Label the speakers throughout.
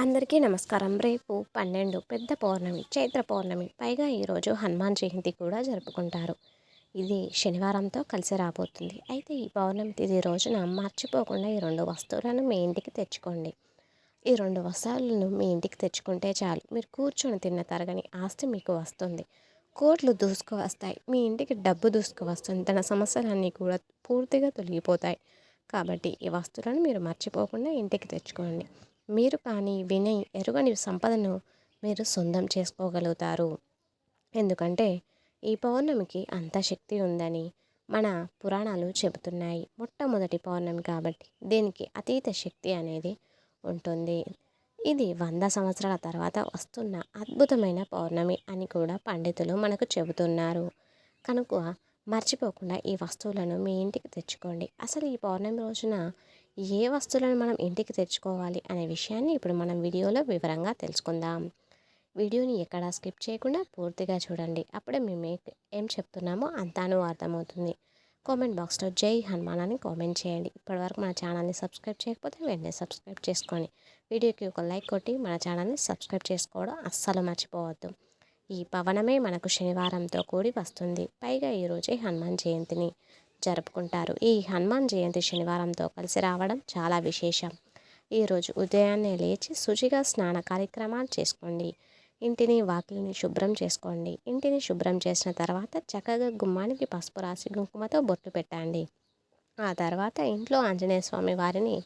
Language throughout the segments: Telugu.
Speaker 1: అందరికీ నమస్కారం. రేపు పన్నెండు పెద్ద పౌర్ణమి చైత్ర పౌర్ణమి పైగా ఈరోజు హనుమాన్ జయంతి కూడా జరుపుకుంటారు. ఇది శనివారంతో కలిసి రాబోతుంది. అయితే ఈ పౌర్ణమి తిది రోజున మర్చిపోకుండా ఈ రెండు వస్తువులను మీ ఇంటికి తెచ్చుకోండి. ఈ రెండు వస్తువులను మీ ఇంటికి తెచ్చుకుంటే చాలు. మీరు కూర్చొని తిన్న తరగని ఆస్తి మీకు వస్తుంది. కోట్లు దూసుకు వస్తాయి. మీ ఇంటికి డబ్బు దూసుకు వస్తుంది. తన సమస్యలన్నీ కూడా పూర్తిగా తొలగిపోతాయి. కాబట్టి ఈ వస్తువులను మీరు మర్చిపోకుండా ఇంటికి తెచ్చుకోండి. మీరు కానీ వినయ్ ఎరుగని సంపదను మీరు సొంతం చేసుకోగలుగుతారు. ఎందుకంటే ఈ పౌర్ణమికి అంత శక్తి ఉందని మన పురాణాలు చెబుతున్నాయి. మొట్టమొదటి పౌర్ణమి కాబట్టి దీనికి అతీత శక్తి అనేది ఉంటుంది. ఇది వంద సంవత్సరాల తర్వాత వస్తున్న అద్భుతమైన పౌర్ణమి అని కూడా పండితులు మనకు చెబుతున్నారు. కనుక మర్చిపోకుండా ఈ వస్తువులను మీ ఇంటికి తెచ్చుకోండి. అసలు ఈ పౌర్ణమి రోజున ఏ వస్తువులను మనం ఇంటికి తెచ్చుకోవాలి అనే విషయాన్ని ఇప్పుడు మనం వీడియోలో వివరంగా తెలుసుకుందాం. వీడియోని ఎక్కడా స్కిప్ చేయకుండా పూర్తిగా చూడండి. అప్పుడే మేము ఏం చెప్తున్నామో అంతాను అర్థమవుతుంది. కామెంట్ బాక్స్లో జై హనుమాన్ అని కామెంట్ చేయండి. ఇప్పటివరకు మన ఛానల్ని సబ్స్క్రైబ్ చేయకపోతే వెంటనే సబ్స్క్రైబ్ చేసుకోండి వీడియోకి ఒక లైక్ కొట్టి మన ఛానల్ని సబ్స్క్రైబ్ చేసుకోవడం అస్సలు మర్చిపోవద్దు. ఈ పవనమే మనకు శనివారంతో కూడి వస్తుంది. పైగా ఈరోజే హనుమాన్ జయంతిని. జరుపుకుంటారు. ఈ హనుమాన్ జయంతి శనివారంతో కలిసి రావడం చాలా విశేషం. ఈరోజు ఉదయాన్నే లేచి శుచిగా స్నాన కార్యక్రమాలు చేసుకోండి. ఇంటిని వాకిలిని శుభ్రం చేసుకోండి. ఇంటిని శుభ్రం చేసిన తర్వాత చక్కగా గుమ్మానికి పసుపు రాసి కుంకుమతో బొట్టు పెట్టండి. ఆ తర్వాత ఇంట్లో ఆంజనేయ స్వామి వారిని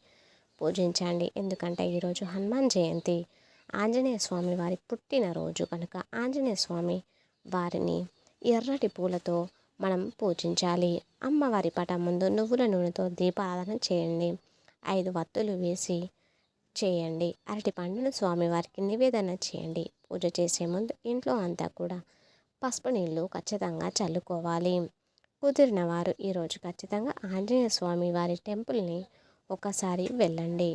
Speaker 1: పూజించండి. ఎందుకంటే ఈరోజు హనుమాన్ జయంతి. ఆంజనేయ స్వామి వారి పుట్టినరోజు కనుక ఆంజనేయ స్వామి వారిని ఎర్రటి పూలతో మనం పూజించాలి. అమ్మవారి పటం ముందు నువ్వుల నూనెతో దీపారాధన చేయండి. ఐదు వత్తులు వేసి చేయండి. అరటి పండును స్వామివారికి నివేదన చేయండి. పూజ చేసే ముందు ఇంట్లో అంతా కూడా పసుపు నీళ్ళు ఖచ్చితంగా చల్లుకోవాలి. కుదిరిన వారు ఈరోజు ఖచ్చితంగా ఆంజనేయ స్వామి వారి టెంపుల్ని ఒకసారి వెళ్ళండి.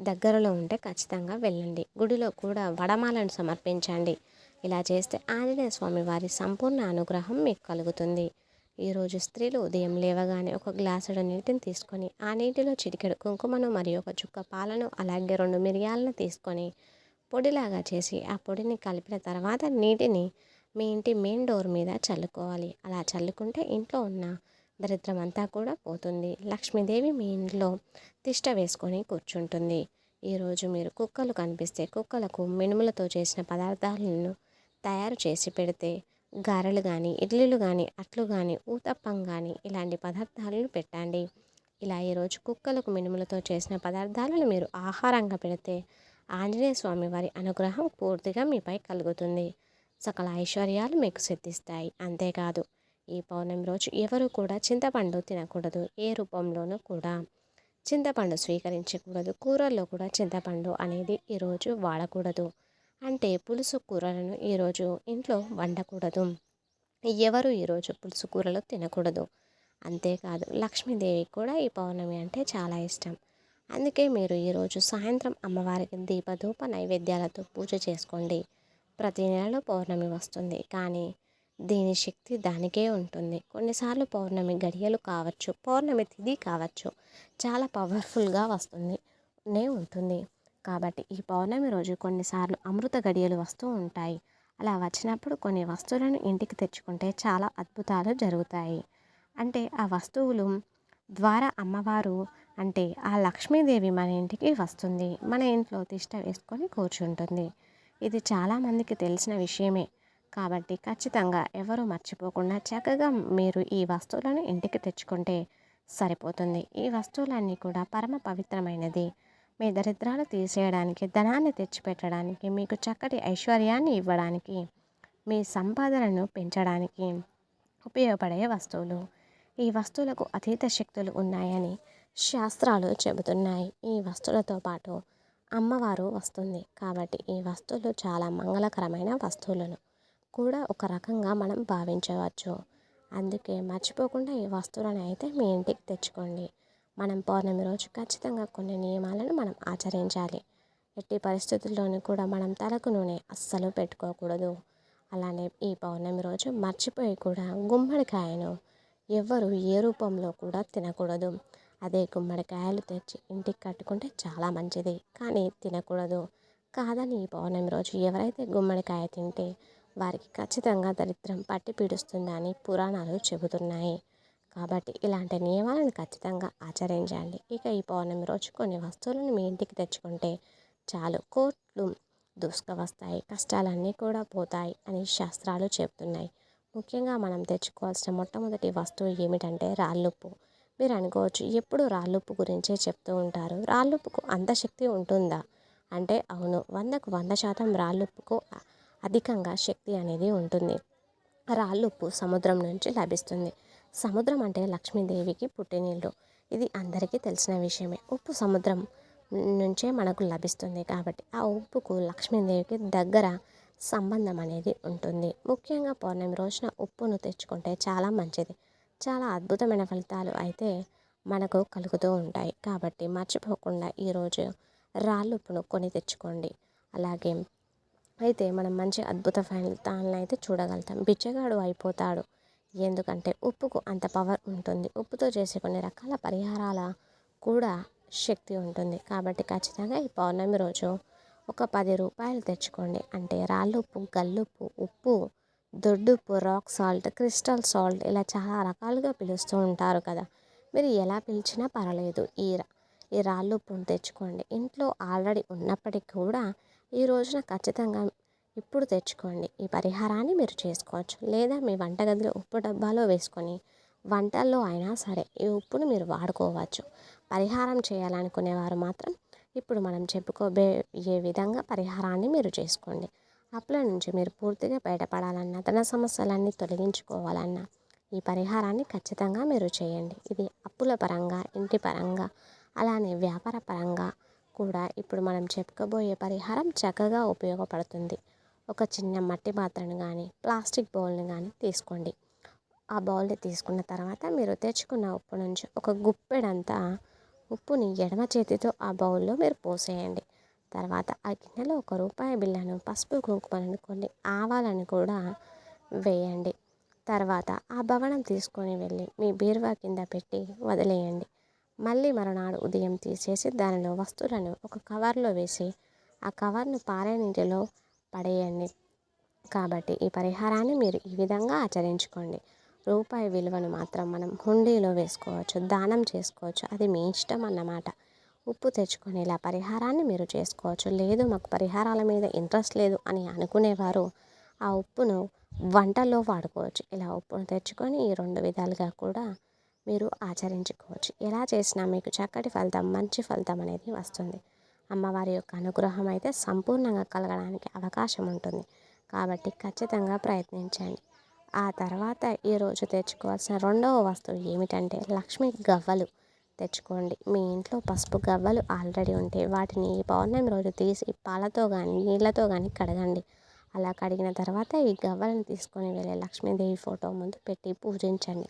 Speaker 1: దగ్గరలో ఉంటే ఖచ్చితంగా వెళ్ళండి. గుడిలో కూడా వడమాలను సమర్పించండి. ఇలా చేస్తే ఆంజనేయ స్వామి వారి సంపూర్ణ అనుగ్రహం మీకు కలుగుతుంది. ఈరోజు స్త్రీలు ఉదయం లేవగానే ఒక గ్లాసుడు నీటిని తీసుకొని ఆ నీటిలో చిటికెడు కుంకుమను మరియు ఒక చుక్క పాలను అలాగే రెండు మిరియాలను తీసుకొని పొడిలాగా చేసి ఆ పొడిని కలిపిన తర్వాత నీటిని మీ ఇంటి మెయిన్ డోర్ మీద చల్లుకోవాలి. అలా చల్లుకుంటే ఇంట్లో ఉన్న దరిద్రం అంతా కూడా పోతుంది. లక్ష్మీదేవి మీ ఇంట్లో తిష్ట వేసుకొని కూర్చుంటుంది. ఈరోజు మీరు కుక్కలు కనిపిస్తే కుక్కలకు మినుములతో చేసిన పదార్థాలను తయారు చేసి పెడితే గారెలు కానీ ఇడ్లీలు కానీ అట్లు కానీ ఊతప్పం కానీ ఇలాంటి పదార్థాలను పెట్టండి. ఇలా ఈరోజు కుక్కలకు మినుములతో చేసిన పదార్థాలను మీరు ఆహారంగా పెడితే ఆంజనేయ స్వామి వారి అనుగ్రహం పూర్తిగా మీపై కలుగుతుంది. సకల ఐశ్వర్యాలు మీకు సిద్ధిస్తాయి. అంతేకాదు ఈ పౌర్ణమి రోజు ఎవరు కూడా చింతపండు తినకూడదు. ఏ రూపంలోనూ కూడా చింతపండు స్వీకరించకూడదు. కూరల్లో కూడా చింతపండు అనేది ఈరోజు వాడకూడదు. అంటే పులుసు కూరలను ఈరోజు ఇంట్లో వండకూడదు. ఎవరు ఈరోజు పులుసు కూరలు తినకూడదు? అంతేకాదు లక్ష్మీదేవి కూడా ఈ పౌర్ణమి అంటే చాలా ఇష్టం. అందుకే మీరు ఈరోజు సాయంత్రం అమ్మవారికి దీపధూప నైవేద్యాలతో పూజ చేసుకోండి. ప్రతి నెలలో పౌర్ణమి వస్తుంది. కానీ దీని శక్తి దానికే ఉంటుంది. కొన్నిసార్లు పౌర్ణమి గడియలు కావచ్చు పౌర్ణమి తిథి కావచ్చు చాలా పవర్ఫుల్గా వస్తుంది నే ఉంటుంది. కాబట్టి ఈ పౌర్ణమి రోజు కొన్నిసార్లు అమృత గడియలు వస్తూ ఉంటాయి. అలా వచ్చినప్పుడు కొన్ని వస్తువులను ఇంటికి తెచ్చుకుంటే చాలా అద్భుతాలు జరుగుతాయి. అంటే ఆ వస్తువులు ద్వారా అమ్మవారు అంటే ఆ లక్ష్మీదేవి మన ఇంటికి వస్తుంది. మన ఇంట్లో తిష్ట వేసుకొని కూర్చుంటుంది. ఇది చాలామందికి తెలిసిన విషయమే. కాబట్టి ఖచ్చితంగా ఎవరు మర్చిపోకుండా చక్కగా మీరు ఈ వస్తువులను ఇంటికి తెచ్చుకుంటే సరిపోతుంది. ఈ వస్తువులన్నీ కూడా పరమ పవిత్రమైనది. మీ దరిద్రాలు తీసేయడానికి ధనాన్ని తెచ్చిపెట్టడానికి మీకు చక్కటి ఐశ్వర్యాన్ని ఇవ్వడానికి మీ సంపాదనను పెంచడానికి ఉపయోగపడే వస్తువులు. ఈ వస్తువులకు అతీత శక్తులు ఉన్నాయని శాస్త్రాలు చెబుతున్నాయి. ఈ వస్తువులతో పాటు అమ్మవారు వస్తుంది కాబట్టి ఈ వస్తువులు చాలా మంగళకరమైన వస్తువులను కూడా ఒక రకంగా మనం భావించవచ్చు. అందుకే మర్చిపోకుండా ఈ వస్తువులను అయితే మీ ఇంటికి తెచ్చుకోండి. మనం పౌర్ణమి రోజు ఖచ్చితంగా కొన్ని నియమాలను మనం ఆచరించాలి. ఎట్టి పరిస్థితుల్లోనూ కూడా మనం తలకు నూనె అస్సలు పెట్టుకోకూడదు. అలానే ఈ పౌర్ణమి రోజు మర్చిపోయి కూడా గుమ్మడికాయను ఎవ్వరు ఏ రూపంలో కూడా తినకూడదు. అదే గుమ్మడికాయలు తెచ్చి ఇంటికి కట్టుకుంటే చాలా మంచిది కానీ తినకూడదు. కాదని ఈ పౌర్ణమి రోజు ఎవరైతే గుమ్మడికాయ తింటే వారికి ఖచ్చితంగా దరిద్రం పట్టి పీడుస్తుందని పురాణాలు చెబుతున్నాయి. కాబట్టి ఇలాంటి నియమాలను ఖచ్చితంగా ఆచరించండి. ఇక ఈ పౌర్ణమి రోజు కొన్ని వస్తువులను మీ ఇంటికి తెచ్చుకుంటే చాలు. కోట్లు దూసుకవస్తాయి. కష్టాలన్నీ కూడా పోతాయి అని శాస్త్రాలు చెబుతున్నాయి. ముఖ్యంగా మనం తెచ్చుకోవాల్సిన మొట్టమొదటి వస్తువు ఏమిటంటే రాళ్ళుప్పు. మీరు అనుకోవచ్చు ఎప్పుడు రాళ్ళుప్పు గురించే చెప్తూ ఉంటారు. రాళ్ళుప్పుకు అంత శక్తి ఉంటుందా? అంటే అవును వందకు వంద శాతం రాళ్ళుప్పుకు అధికంగా శక్తి అనేది ఉంటుంది. రాళ్ళుప్పు సముద్రం నుంచి లభిస్తుంది. సముద్రం అంటే లక్ష్మీదేవికి పుట్టినీళ్ళు ఇది అందరికీ తెలిసిన విషయమే. ఉప్పు సముద్రం నుంచే మనకు లభిస్తుంది కాబట్టి ఆ ఉప్పుకు లక్ష్మీదేవికి దగ్గర సంబంధం అనేది ఉంటుంది. ముఖ్యంగా పౌర్ణమి రోజున ఉప్పును తెచ్చుకుంటే చాలా మంచిది. చాలా అద్భుతమైన ఫలితాలు అయితే మనకు కలుగుతూ ఉంటాయి. కాబట్టి మర్చిపోకుండా ఈరోజు రాళ్ళు ఉప్పును కొని తెచ్చుకోండి. అలాగే అయితే మనం మంచి అద్భుత ఫలితాలను అయితే చూడగలుగుతాం. బిచ్చగాడు అయిపోతాడు. ఎందుకంటే ఉప్పుకు అంత పవర్ ఉంటుంది. ఉప్పుతో చేసే కొన్ని రకాల పరిహారాల కూడా శక్తి ఉంటుంది. కాబట్టి ఖచ్చితంగా ఈ పౌర్ణమి రోజు ఒక పది రూపాయలు తెచ్చుకోండి. అంటే రాళ్ళుప్పు గల్లుప్పు ఉప్పు దొడ్డుప్పు రాక్ సాల్ట్ క్రిస్టల్ సాల్ట్ ఇలా చాలా రకాలుగా పిలుస్తూ ఉంటారు కదా. మీరు ఎలా పిలిచినా పర్వాలేదు. ఈ ఈ రాళ్ళుప్పును తెచ్చుకోండి. ఇంట్లో ఆల్రెడీ ఉన్నప్పటికీ కూడా ఈ రోజున ఖచ్చితంగా ఇప్పుడు తెచ్చుకోండి. ఈ పరిహారాన్ని మీరు చేసుకోవచ్చు. లేదా మీ వంటగదిలో ఉప్పు డబ్బాలో వేసుకొని వంటల్లో అయినా సరే ఈ ఉప్పును మీరు వాడుకోవచ్చు. పరిహారం చేయాలనుకునేవారు మాత్రం ఇప్పుడు మనం చెప్పుకోబే ఏ విధంగా పరిహారాన్ని మీరు చేసుకోండి. అప్పుల నుంచి మీరు పూర్తిగా బయటపడాలన్నా ధన సమస్యలన్నీ తొలగించుకోవాలన్నా ఈ పరిహారాన్ని ఖచ్చితంగా మీరు చేయండి. ఇది అప్పుల పరంగా ఇంటి పరంగా అలానే వ్యాపార పరంగా కూడా ఇప్పుడు మనం చెప్పుకోబోయే పరిహారం చక్కగా ఉపయోగపడుతుంది. ఒక చిన్న మట్టి పాత్రను కానీ ప్లాస్టిక్ బౌల్ని కానీ తీసుకోండి. ఆ బౌల్ని తీసుకున్న తర్వాత మీరు తెచ్చుకున్న ఉప్పు నుంచి ఒక గుప్పెడంతా ఉప్పుని ఎడమ చేతితో ఆ బౌల్లో మీరు పోసేయండి. తర్వాత ఆ గిన్నెలో ఒక రూపాయి బిళ్ళను పసుపు కుంకుమలను కొన్ని ఆవాలను కూడా వేయండి. తర్వాత ఆ భవనం తీసుకొని వెళ్ళి మీ బీరువా కింద పెట్టి వదిలేయండి. మళ్ళీ మరునాడు ఉదయం తీసేసి దానిలో వస్తువులను ఒక కవర్లో వేసి ఆ కవర్ను పారే నీటిలో పడేయండి. కాబట్టి ఈ పరిహారాన్ని మీరు ఈ విధంగా ఆచరించుకోండి. రూపాయి విలువను మాత్రం మనం హుండీలో వేసుకోవచ్చు దానం చేసుకోవచ్చు. అది మీ ఇష్టం అన్నమాట. ఉప్పు తెచ్చుకొని ఇలా పరిహారాన్ని మీరు చేసుకోవచ్చు. లేదు మాకు పరిహారాల మీద ఇంట్రెస్ట్ లేదు అని అనుకునేవారు ఆ ఉప్పును వంటల్లో వాడుకోవచ్చు. ఇలా ఉప్పును తెచ్చుకొని ఈ రెండు విధాలుగా కూడా మీరు ఆచరించుకోవచ్చు. ఎలా చేసినా మీకు చక్కటి ఫలితం మంచి ఫలితం అనేది వస్తుంది. అమ్మవారి యొక్క అనుగ్రహం అయితే సంపూర్ణంగా కలగడానికి అవకాశం ఉంటుంది. కాబట్టి ఖచ్చితంగా ప్రయత్నించండి. ఆ తర్వాత ఈరోజు తెచ్చుకోవాల్సిన రెండవ వస్తువు ఏమిటంటే లక్ష్మీ గవ్వలు. తెచ్చుకోండి. మీ ఇంట్లో పసుపు గవ్వలు ఆల్రెడీ ఉంటే వాటిని ఈ పౌర్ణమి రోజు తీసి పాలతో కానీ నీళ్ళతో కానీ కడగండి. అలా కడిగిన తర్వాత ఈ గవ్వలను తీసుకొని వెళ్ళే లక్ష్మీదేవి ఫోటో ముందు పెట్టి పూజించండి.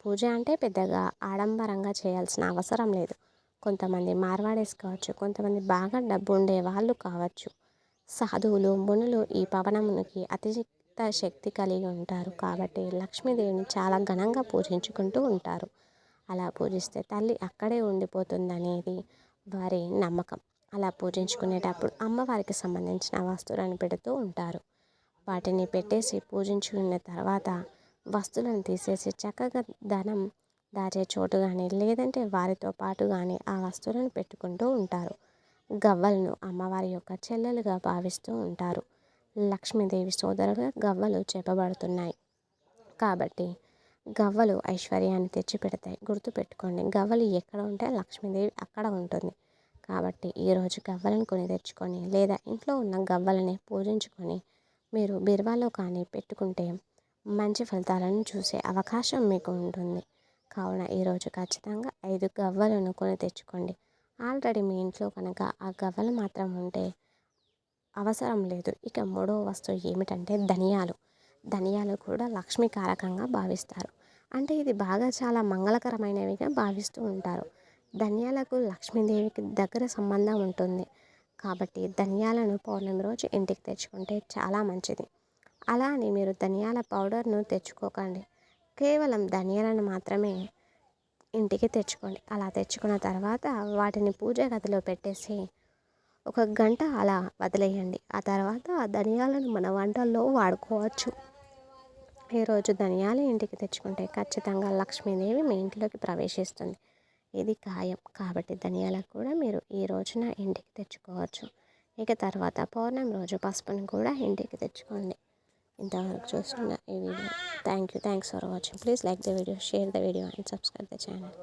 Speaker 1: పూజ అంటే పెద్దగా ఆడంబరంగా చేయాల్సిన అవసరం లేదు. కొంతమంది మార్వాడేస్ కావచ్చు కొంతమంది బాగా డబ్బు ఉండే వాళ్ళు కావచ్చు. సాధువులు మునులు ఈ పవనమునికి అతిరిక్త శక్తి కలిగి ఉంటారు. కాబట్టి లక్ష్మీదేవిని చాలా ఘనంగా పూజించుకుంటూ ఉంటారు. అలా పూజిస్తే తల్లి అక్కడే ఉండిపోతుందనేది వారి నమ్మకం. అలా పూజించుకునేటప్పుడు అమ్మవారికి సంబంధించిన వస్తువులను పెడుతూ ఉంటారు. వాటిని పెట్టేసి పూజించుకున్న తర్వాత వస్తువులను తీసేసి చక్కగా ధనం దాచే చోటు కానీ లేదంటే వారితో పాటు కానీ ఆ వస్తువులను పెట్టుకుంటూ ఉంటారు. గవ్వలను అమ్మవారి యొక్క చెల్లెలుగా భావిస్తూ ఉంటారు. లక్ష్మీదేవి సోదరుగా గవ్వలు చెప్పబడుతున్నాయి. కాబట్టి గవ్వలు ఐశ్వర్యాన్ని తెచ్చిపెడతాయి. గుర్తుపెట్టుకోండి గవ్వలు ఎక్కడ ఉంటే లక్ష్మీదేవి అక్కడ ఉంటుంది. కాబట్టి ఈరోజు గవ్వలను కొని తెచ్చుకొని లేదా ఇంట్లో ఉన్న గవ్వలని పూజించుకొని మీరు బీరువాలో కానీ పెట్టుకుంటే మంచి ఫలితాలను చూసే అవకాశం మీకు ఉంటుంది. కావున ఈరోజు ఖచ్చితంగా ఐదు గవ్వలను కొని తెచ్చుకోండి. ఆల్రెడీ మీ ఇంట్లో కనుక ఆ గవ్వలు మాత్రం ఉంటే అవసరం లేదు. ఇక మూడో వస్తువు ఏమిటంటే ధనియాలు. ధనియాలు కూడా లక్ష్మీకారకంగా భావిస్తారు. అంటే ఇది బాగా చాలా మంగళకరమైనవిగా భావిస్తూ ఉంటారు. ధనియాలకు లక్ష్మీదేవికి దగ్గర సంబంధం ఉంటుంది. కాబట్టి ధనియాలను పౌర్ణమి రోజు ఇంటికి తెచ్చుకుంటే చాలా మంచిది. అలా అని మీరు ధనియాల పౌడర్ను తెచ్చుకోకండి. కేవలం ధనియాలను మాత్రమే ఇంటికి తెచ్చుకోండి. అలా తెచ్చుకున్న తర్వాత వాటిని పూజ గదిలో పెట్టేసి ఒక గంట అలా వదిలేయండి. ఆ తర్వాత ఆ ధనియాలను మన వంటల్లో వాడుకోవచ్చు. ఈరోజు ధనియాలు ఇంటికి తెచ్చుకుంటే ఖచ్చితంగా లక్ష్మీదేవి మీ ఇంట్లోకి ప్రవేశిస్తుంది. ఇది ఖాయం. కాబట్టి ధనియాలకు కూడా మీరు ఈ రోజున ఇంటికి తెచ్చుకోవచ్చు. ఇక తర్వాత పౌర్ణమి రోజు పసుపుని కూడా ఇంటికి తెచ్చుకోండి. ఇంతవరకు చూస్తున్న ఈ video. Thank you thanks for watching please like the video share the video and subscribe the channel